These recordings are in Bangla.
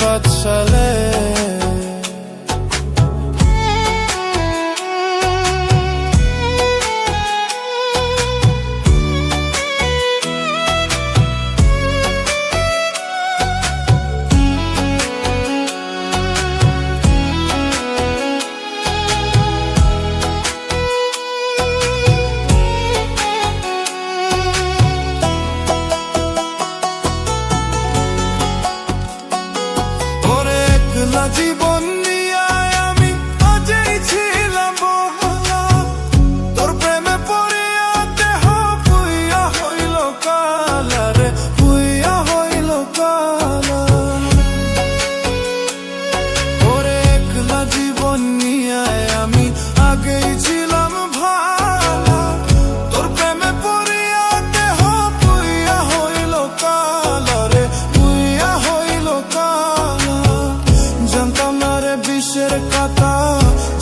পাঠশালায় রে বিষের কথা,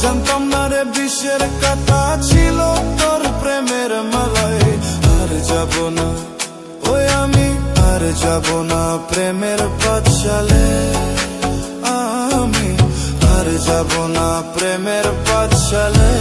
জানতাম না রে বিষের কথা। ছিল তোর প্রেমের মালায়, আর যাব না। ওই আমি আর যাব না প্রেমের পাঠশালে আমি আর যাব না প্রেমের পাঠশালে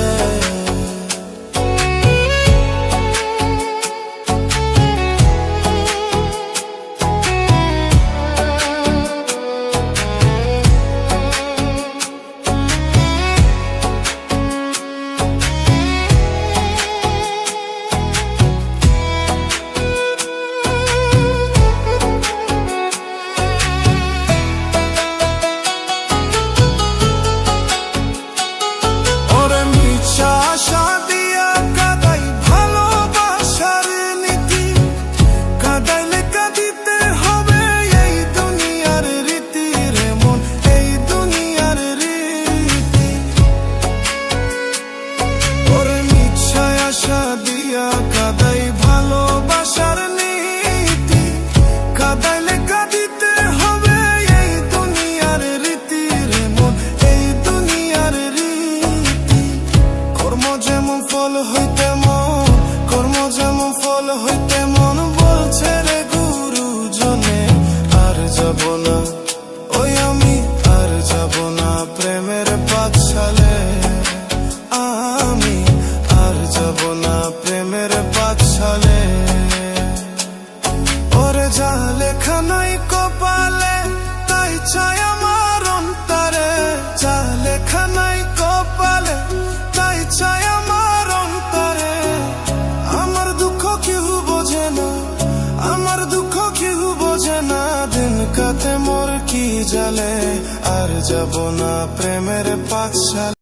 ফল হইতে মন, কর্ম যেমন ফল হইতে মন, বলছে রে গুরুজনে, আর যাব না। ওই আমি আর যাব না, প্রেমের পাঠশালে। আমি আর যাব না, প্রেমের পাঠশালে। যাব না প্রেমের পাঠশালা